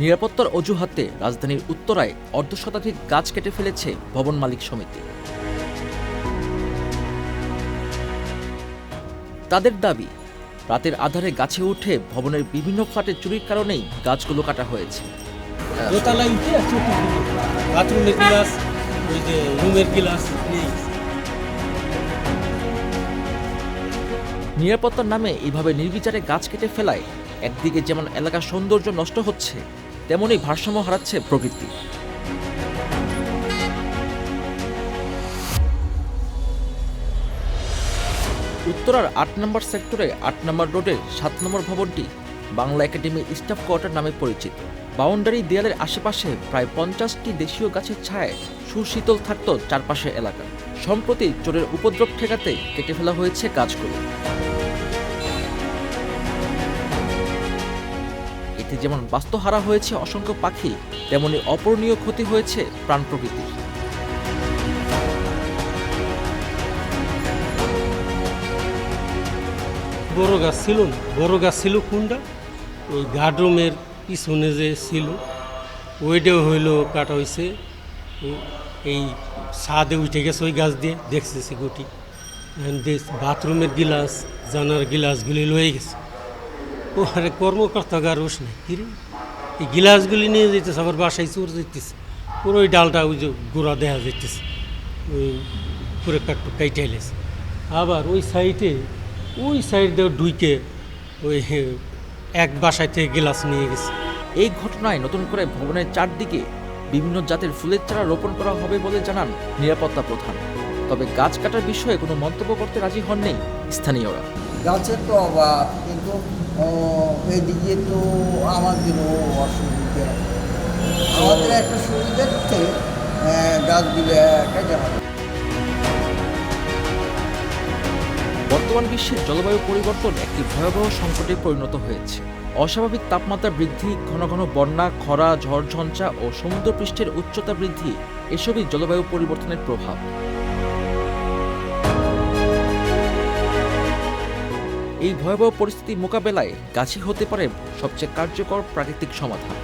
নিরাপত্তার অজুহাতে রাজধানীর উত্তরায় অর্ধশতাধিক গাছ কেটে ফেলেছে ভবন মালিক সমিতি। তাদের দাবি রাতের আধারে গাছে উঠে ভবনের বিভিন্ন ফ্ল্যাটে চুরির কারণেই গাছগুলো কাটা হয়েছে। দোতলায় উঠে চতুর্দিকে বাথরুমের গিলাস ওই যে রুমের গিলাস নিরাপত্তার নামে এইভাবে নির্বিচারে গাছ কেটে ফেলায় একদিকে যেমন এলাকার সৌন্দর্য নষ্ট হচ্ছে তেমনই ভারসাম্য হারাচ্ছে প্রকৃতি। উত্তরার আট নম্বর সেক্টরে আট নম্বর রোডের সাত নম্বর ভবনটি বাংলা একাডেমি স্টাফ কোয়ার্টার নামে পরিচিত। বাউন্ডারি দেয়ালের আশেপাশে প্রায় পঞ্চাশটি দেশীয় গাছের ছায়ায় সুশীতল থাকত চারপাশের এলাকা। সম্প্রতি চোরের উপদ্রব ঠেকাতে কেটে ফেলা হয়েছে গাছগুলো। এতে যেমন বাস্তুহারা হয়েছে অসংখ্য পাখি, তেমনি অপূরণীয় ক্ষতি হয়েছে প্রাণ প্রকৃতির। বড় গাছ ছিল বড় গাছ ছিল কোনটা? ওই গার্ডরুমের পিছনে যে ছিল, ওইটাও হইল কাটা হয়েছে এই ছাদে উঠে গেছে ওই গাছ দিয়ে দেখছে গুটি। বাথরুমের গিলাস জানার গিলাসগুলি লয়ে গেছে। ও আরে কর্মকর্তা গার ওস নেই কিরে এই গিলাসগুলি নিয়ে যেতেছে আবার বাসায় চোর যেতেছে পুরো ওই ডালটা ওই যে গোড়া দেখা যেতেছে ওই পুরো কাটু কাইটে এলেছে আবার ওই সাইডে ওই সাইড দিয়ে ঢুইকে ওই এক বাসায় থেকে গিলাস নিয়ে গেছে। এই ঘটনায় নতুন করে ভবনের চারদিকে বিভিন্ন জাতের ফুলের চারা রোপণ করা হবে বলে জানান নিরাপত্তা প্রধান। তবে গাছ কাটার বিষয়ে কোনো মন্তব্য করতে রাজি হননি স্থানীয়রা। গাছের তো অভাব ও, এদিকে তো আমাদেরও অসুবিধা। আমাদের একটা সুবিধা হচ্ছে গাছগুলো কেটে হবে বর্তমান বিশ্বের জলবায়ু পরিবর্তন একটি ভয়াবহ সংকটে পরিণত হয়েছে। অস্বাভাবিক তাপমাত্রা বৃদ্ধি ঘন ঘন বন্যা খরা ঝড়ঝঞ্ঝা ও সমুদ্রপৃষ্ঠের উচ্চতা বৃদ্ধি এসবই জলবায়ু পরিবর্তনের প্রভাব। এই ভয়াবহ পরিস্থিতি মোকাবেলায় গাছই হতে পারে সবচেয়ে কার্যকর প্রাকৃতিক সমাধান।